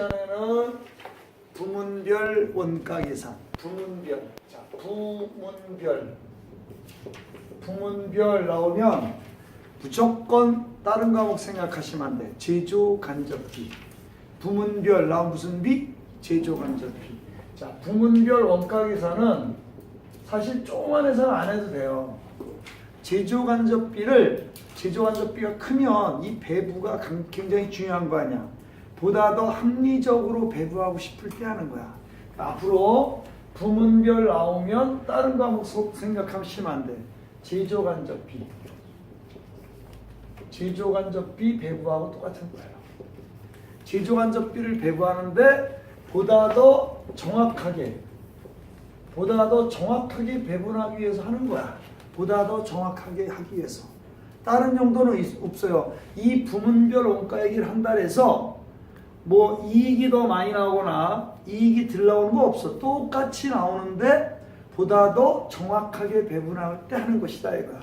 시간에는 부문별 원가 계산. 부문별. 자, 부문별. 부문별 나오면 무조건 다른 과목 생각하시면 안 돼. 제조 간접비. 부문별 나온 무슨 비? 제조 간접비. 자, 부문별 원가 계산은 사실 조금만 해서는 안 해도 돼요. 제조 간접비를 제조 간접비가 크면 이 배부가 강- 굉장히 중요한 거 아니야. 보다 더 합리적으로 배부하고 싶을 때 하는 거야. 앞으로 부문별 나오면 다른 과목 속 생각하시면 안 돼. 제조 간접비. 제조 간접비 배부하고 똑같은 거예요. 제조 간접비를 배부하는데 보다 더 정확하게 보다 더 정확하게 배분하기 위해서 하는 거야. 보다 더 정확하게 하기 위해서. 다른 용도는 있- 없어요. 이 부문별 원가 얘기를 한다 해서 뭐 이익이 더 많이 나오거나 이익이 덜 나오는 거 없어. 똑같이 나오는데 보다 더 정확하게 배분할 때 하는 것이다 이거야.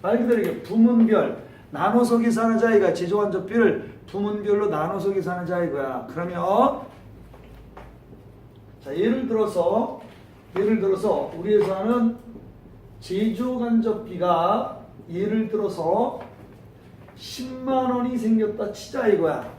말 그대로 이게 부문별 나눠서 계산하자 이거야. 제조간접비를 부문별로 나눠서 계산하자 이거야. 그러면 자 예를 들어서 예를 들어서 우리 회사는 제조 간접비가 예를 들어서 10만 원이 생겼다 치자 이거야.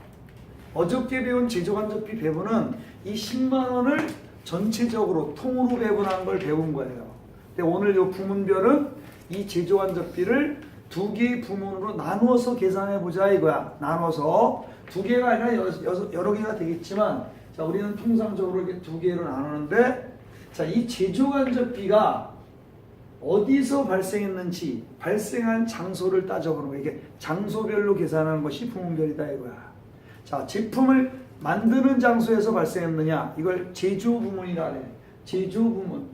어저께 배운 제조간접비 배분은 이 10만 원을 전체적으로 통으로 배분한 걸 배운 거예요. 근데 오늘 이 부문별은 이 제조간접비를 두 개의 부문으로 나누어서 계산해 보자 이거야. 나눠서 두 개가 아니라 여섯- 여러 개가 되겠지만 자 우리는 통상적으로 이렇게 두 개로 나누는데 자이 제조간접비가 어디서 발생했는지 발생한 장소를 따져보는 거야. 이게 장소별로 계산하는 것이 부문별이다 이거야. 자, 제품을 만드는 장소에서 발생했느냐? 이걸 제조 부문이라 해. 제조 부문.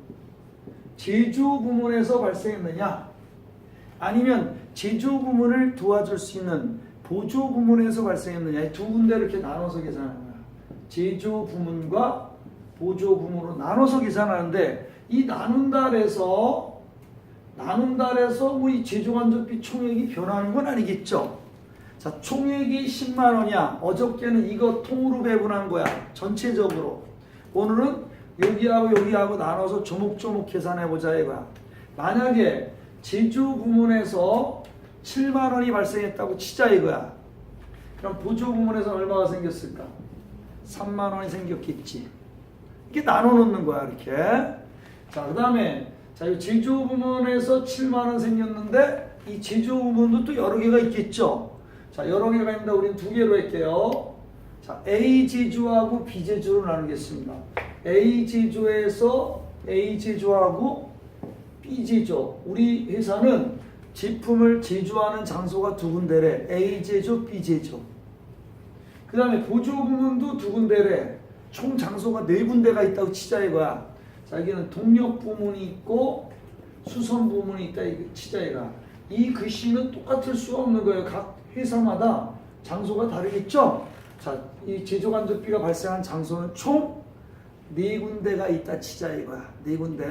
제조 부문에서 발생했느냐? 아니면 제조 부문을 도와줄 수 있는 보조 부문에서 발생했느냐? 이 두 군데를 이렇게 나눠서 계산하는 거야. 제조 부문과 보조 부문으로 나눠서 계산하는데 이 나눈다 해서 뭐 이 제조 간접비 총액이 변하는 건 아니겠죠? 자, 총액이 10만 원이야. 어저께는 이거 통으로 배분한 거야. 전체적으로. 오늘은 여기하고 여기하고 나눠서 조목조목 계산해 보자 이거야. 만약에 제조 부문에서 7만 원이 발생했다고 치자 이거야. 그럼 보조 부문에서 얼마가 생겼을까? 3만 원이 생겼겠지. 이게 나눠 놓는 거야, 이렇게. 자, 그다음에 자, 이 제조 부문에서 7만 원 생겼는데 이 제조 부문도 또 여러 개가 있겠죠. 자, 여러 개가 있는데 우리는 두 개로 할게요. 자, A 제조하고 B 제조로 나누겠습니다. A 제조에서 A 제조하고 B 제조. 우리 회사는 제품을 제조하는 장소가 두 군데래. A 제조, B 제조. 그 다음에 보조 부문도 두 군데래. 총 장소가 네 군데가 있다고 치자 이거야. 자, 여기는 동력 부문이 있고 수선 부문이 있다 치자 이가. 이 글씨는 똑같을 수 없는 거예요. 각 회사마다 장소가 다르겠죠? 자, 이 제조간접비가 발생한 장소는 총 네 군데가 있다 치자 이거야. 네 군데.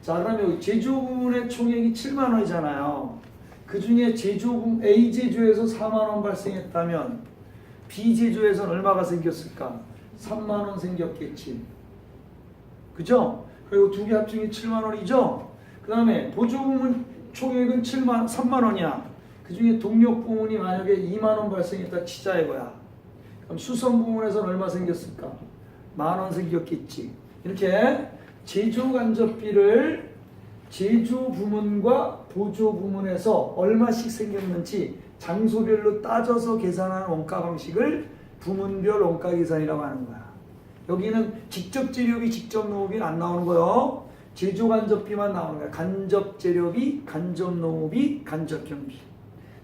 자, 그러면 여기 제조 부문의 총액이 7만 원이잖아요. 그 중에 제조 부문 A 제조에서 4만 원 발생했다면 B 제조에서는 얼마가 생겼을까? 3만 원 생겼겠지. 그죠? 그리고 두 개 합중이 7만 원이죠? 그 다음에 보조부문 총액은 7만, 3만 원이야. 그 중에 동력 부문이 만약에 2만 원 발생했다 치자 이거야. 그럼 수선 부문에서는 얼마 생겼을까? 만 원 생겼겠지. 이렇게 제조 간접비를 제조 부문과 보조 부문에서 얼마씩 생겼는지 장소별로 따져서 계산하는 원가 방식을 부문별 원가 계산이라고 하는 거야. 여기는 직접 재료비, 직접 농업이 안 나오는 거요. 제조 간접비만 나오는 거야. 간접 재료비, 간접 농업비, 간접 경비.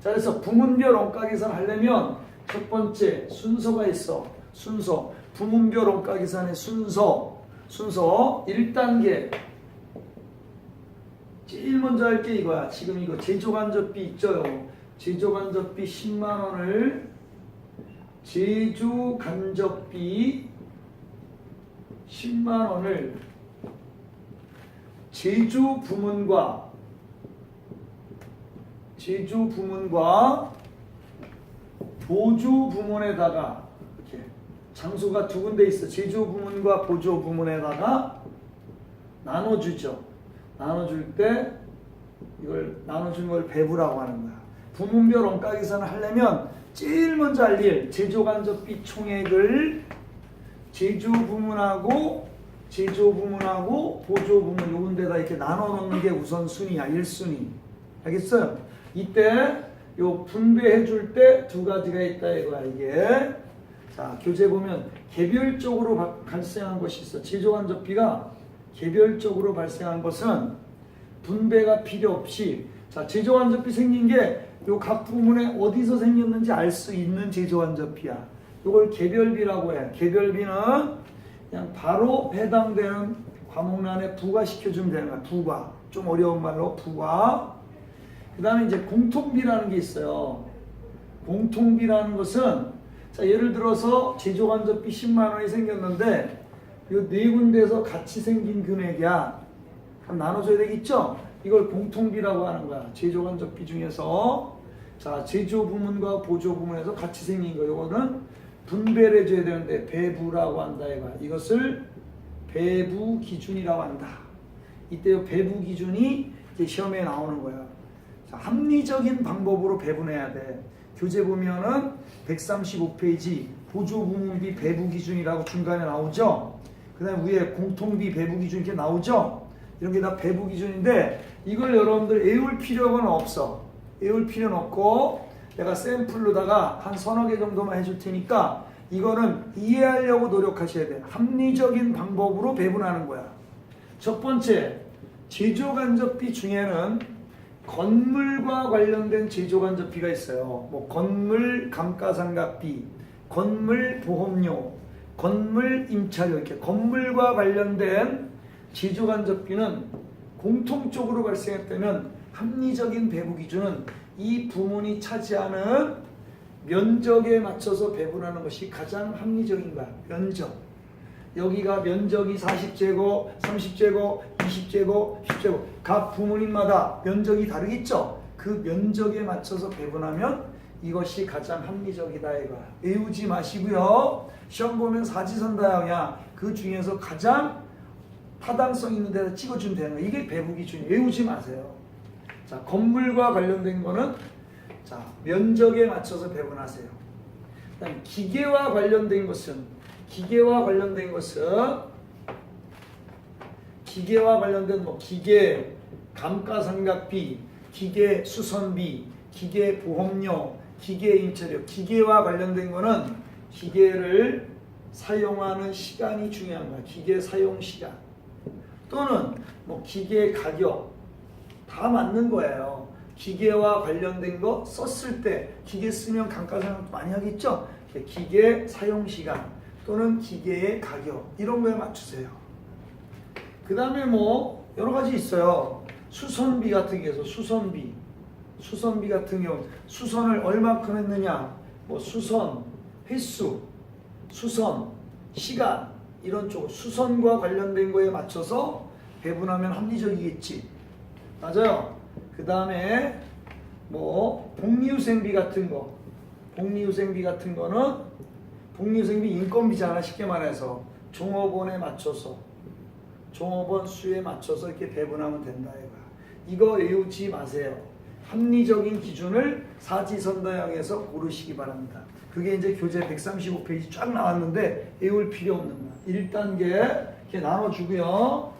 자, 그래서 부문별 원가 계산 하려면 첫 번째 순서가 있어. 순서. 부문별 원가 계산의 순서. 순서 1단계. 제일 먼저 할 게 이거야. 지금 이거 제조 간접비 있죠. 제조 간접비 10만 원을 제조 간접비 10만 원을 제조 부문과 제조 부문과 보조 부문에다가 이렇게 장소가 두 군데 있어. 제조 부문과 보조 부문에다가 나눠주죠. 나눠줄 때 이걸 나눠준 걸 배부라고 하는 거야. 부문별 원가 계산을 하려면 제일 먼저 할 일, 제조간접비 총액을 제조 부문하고 제조 부문하고 보조 부문 요 군데다 이렇게 나눠 놓는 게 우선 순위야. 1순위. 알겠어요? 이때 요 분배해 줄 때 두 가지가 있다 이거야, 이게. 자, 교재 보면 개별적으로 바- 발생한 것이 있어. 제조간접비가 개별적으로 발생한 것은 분배가 필요 없이 자, 제조간접비 생긴 게 요 각 부문에 어디서 생겼는지 알 수 있는 제조간접비야. 요걸 개별비라고 해. 개별비는 그냥 바로 해당되는 과목란에 부과시켜주면 되는 거야. 부과. 좀 어려운 말로 부과. 그 다음에 이제 공통비라는 게 있어요. 공통비라는 것은 자 예를 들어서 제조간접비 10만 원이 생겼는데 이 네 군데에서 같이 생긴 금액이야. 그럼 나눠줘야 되겠죠? 이걸 공통비라고 하는 거야. 제조간접비 중에서 자 제조 부문과 보조 부문에서 같이 생긴 거 이거는 분배를 해줘야 되는데 배부라고 한다 이거야. 이것을 배부 기준이라고 한다. 이때 이 배부 기준이 시험에 나오는 거야. 자, 합리적인 방법으로 배분해야 돼. 교재 보면은 135페이지 보조 부문비 배부 기준이라고 중간에 나오죠. 그 다음 위에 공통비 배부 기준 이렇게 나오죠. 이런 게 다 배부 기준인데 이걸 여러분들 외울 필요는 없어. 외울 필요는 없고 내가 샘플로다가 한 서너 개 정도만 해줄 테니까 이거는 이해하려고 노력하셔야 돼. 합리적인 방법으로 배분하는 거야. 첫 번째 제조간접비 중에는 건물과 관련된 제조간접비가 있어요. 뭐 건물 감가상각비, 건물 보험료, 건물 임차료 이렇게 건물과 관련된 제조간접비는 공통적으로 발생했다면 합리적인 배분 기준은 이 부문이 차지하는 면적에 맞춰서 배분하는 것이 가장 합리적인 거야. 면적. 여기가 면적이 40제곱, 30제곱, 20제곱, 10제곱 각 부모님마다 면적이 다르겠죠? 그 면적에 맞춰서 배분하면 이것이 가장 합리적이다 이거야. 외우지 마시고요. 시험 보면 사지선 다형이야. 그 중에서 가장 타당성 있는 데다 찍어주면 되는 거야. 이게 배분 기준이 외우지 마세요. 자, 건물과 관련된 거는 자, 면적에 맞춰서 배분하세요. 그다음 기계와 관련된 것은 기계와 관련된 것은 기계와 관련된 뭐 기계 감가상각비, 기계 수선비, 기계 보험료, 기계 임차료, 기계와 관련된 거는 기계를 사용하는 시간이 중요한 거야. 기계 사용 시간 또는 뭐 기계 가격 다 맞는 거예요. 기계와 관련된 거 썼을 때 기계 쓰면 감가상각 많이 하겠죠. 기계 사용 시간 또는 기계의 가격 이런 거에 맞추세요. 그 다음에 뭐 여러 가지 있어요. 수선비 같은 게서 수선비, 수선비 같은 경우 수선을 얼마큼 했느냐, 뭐 수선 횟수, 수선 시간 이런 쪽 수선과 관련된 거에 맞춰서 배분하면 합리적이겠지. 맞아요. 그 다음에 뭐 복리후생비 같은 거, 복리후생비 같은 거는 복리후생비 인건비잖아 쉽게 말해서 종업원에 맞춰서 종업원 수에 맞춰서 이렇게 배분하면 된다 이거야. 이거 외우지 마세요. 합리적인 기준을 사지선다형에서 고르시기 바랍니다. 그게 이제 교재 135페이지 쫙 나왔는데 외울 필요 없는 거야. 1단계 이렇게 나눠주고요.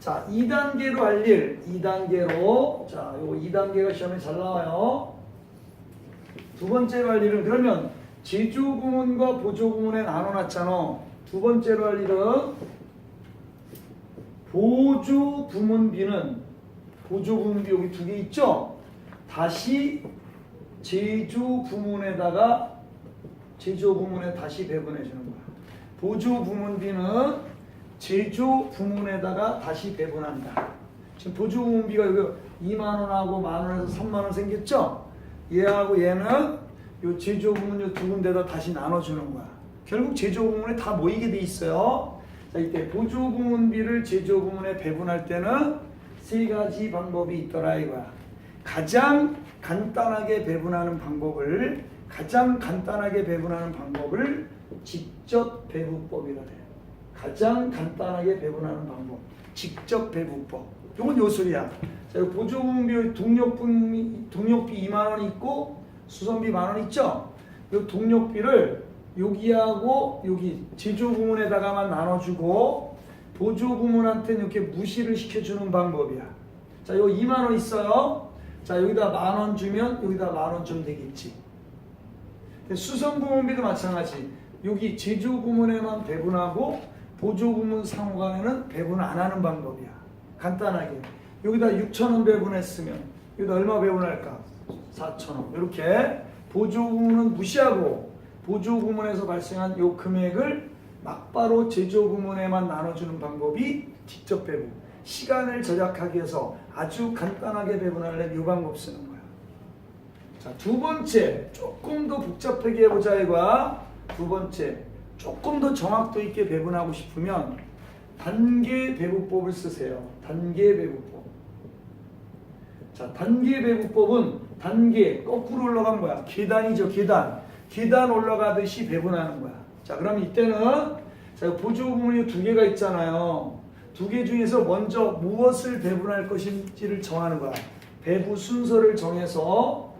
자, 2단계로 할 일, 2단계로 자, 요거 2단계가 시험에 잘 나와요. 두 번째로 할 일은 그러면 제조 부문과 보조 부문에 나눠놨잖아. 두 번째로 할 일은 보조 부문비는 보조 부문비 여기 두 개 있죠? 다시 제조 부문에다가 제조 부문에 다시 배분해 주는 거야. 보조 부문비는 제조 부문에다가 다시 배분한다. 지금 보조 부문비가 여기 2만 원하고 만 원에서 3만 원 생겼죠? 얘하고 얘는 요 제조 부문 요두 군데다 다시 나눠 주는 거야. 결국 제조 부문에 다 모이게 돼 있어요. 자 이때 보조 부문비를 제조 부문에 배분할 때는 세 가지 방법이 있더라 이거야. 가장 간단하게 배분하는 방법을 가장 간단하게 배분하는 방법을 직접 배분법이라 해요. 가장 간단하게 배분하는 방법. 직접 배분법. 요건 요술이야. 자, 요 보조금비 동력분 동력비 2만 원 있고 수선비 만 원 있죠? 요 동력비를 여기하고 여기 제조 부문에다가만 나눠주고 보조 부문한테 이렇게 무시를 시켜주는 방법이야. 자, 요 2만 원 있어요. 자, 여기다 만 원 주면 여기다 만원 주면 되겠지. 수선 부문비도 마찬가지. 여기 제조 부문에만 배분하고 보조 부문 상호간에는 배분 안 하는 방법이야. 간단하게. 여기다 6천 원 배분했으면 여기다 얼마 배분할까? 4천 원. 이렇게 보조 부문은 무시하고 보조 부문에서 발생한 요 금액을 막바로 제조 부문에만 나눠주는 방법이 직접 배분. 시간을 절약하기 위해서 아주 간단하게 배분하려면 이 방법 쓰는 거야. 자, 두 번째, 조금 더 복잡하게 해보자 이거야. 두 번째, 조금 더 정확도 있게 배분하고 싶으면 단계 배분법을 쓰세요. 단계 배분법. 자, 단계 배분법은 단계 거꾸로 올라간 거야. 계단이죠, 계단. 계단 올라가듯이 배분하는 거야. 자, 그럼 이때는 자, 보조 부문이 두 개가 있잖아요. 두 개 중에서 먼저 무엇을 배분할 것인지를 정하는 거야. 배부 순서를 정해서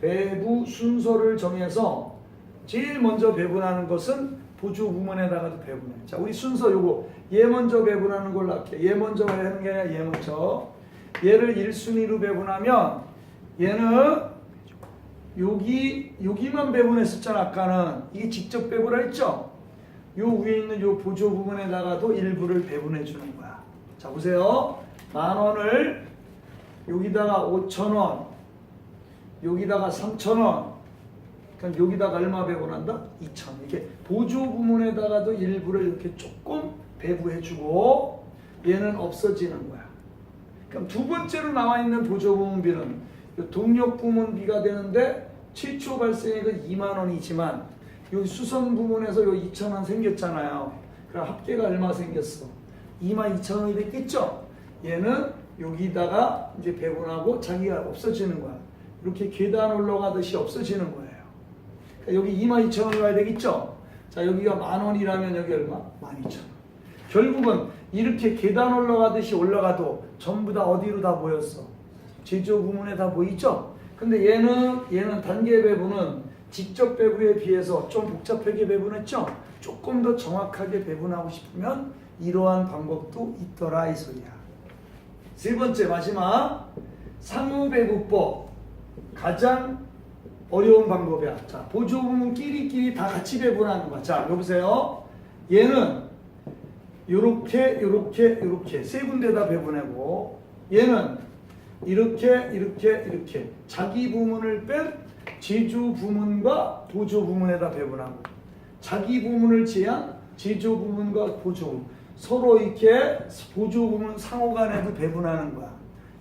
배부 순서를 정해서 제일 먼저 배분하는 것은 보조 부문에다가도 배분해. 자, 우리 순서 요거 얘 먼저 배분하는 걸로 할게. 얘 먼저 하는 게 아니라 얘 먼저. 얘를 1순위로 배분하면 얘는 여기 여기만 배분했었잖아 아까는 이게 직접 배분을 했죠. 요 위에 있는 요 보조 부분에다가도 일부를 배분해 주는 거야. 자 보세요. 만 원을 여기다가 5천 원, 여기다가 3천 원. 그럼 여기다가 얼마 배분한다? 2천. 이게 보조 부문에다가도 일부를 이렇게 조금 배부해 주고 얘는 없어지는 거야. 그럼 두 번째로 나와 있는 보조 부문비는 요 동력 부문비가 되는데 최초 발생액은 2만 원이지만 여기 수선 부문에서 요 2천 원 생겼잖아요. 그럼 합계가 얼마 생겼어? 2만 2천 원이 됐겠죠? 얘는 여기다가 이제 배분하고 자기가 없어지는 거야. 이렇게 계단 올라가듯이 없어지는 거예요. 그러니까 여기 2만 2천 원이 와야 되겠죠? 자 여기가 만 원이라면 여기 얼마? 1만 2천 원. 결국은 이렇게 계단 올라가듯이 올라가도 전부 다 어디로 다 모였어? 제조 부문에 다 모이죠? 근데 얘는 얘는 단계 배분은 직접 배분에 비해서 좀 복잡하게 배분했죠? 조금 더 정확하게 배분하고 싶으면 이러한 방법도 있더라 이 소리야. 세 번째 마지막 상호 배분법 가장 어려운 방법이야. 자 보조 부문 끼리끼리 다 같이 배분하는 거야. 자 여보세요. 얘는 요렇게 요렇게 요렇게 세 군데 다 배분하고 얘는 이렇게 이렇게 이렇게 자기 부문을 뺀 제조 부문과 보조 부문에다 배분하고 자기 부문을 제한 제조 부문과 보조 부문 서로 이렇게 보조 부문 상호 간에도 배분하는 거야.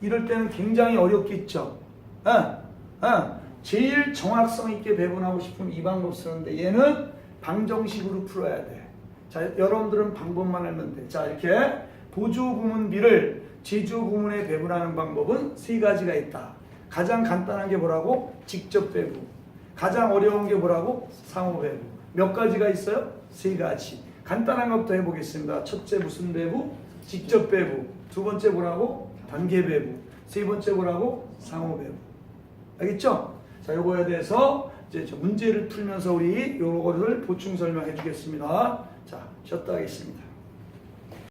이럴 때는 굉장히 어렵겠죠. 어? 어? 제일 정확성 있게 배분하고 싶으면 이 방법 쓰는데 얘는 방정식으로 풀어야 돼. 자, 여러분들은 방법만 알면 돼. 자, 이렇게 보조 부문비를 제조 부문에 배분하는 방법은 세 가지가 있다. 가장 간단한 게 뭐라고? 직접 배분. 가장 어려운 게 뭐라고? 상호 배분. 몇 가지가 있어요? 세 가지. 간단한 것부터 해보겠습니다. 첫째 무슨 배분? 직접 배분. 두 번째 뭐라고? 단계 배분. 세 번째 뭐라고? 상호 배분. 알겠죠? 자, 요거에 대해서 이제 저 문제를 풀면서 우리 요거를 보충 설명해 주겠습니다. 자, 쉬었다 하겠습니다.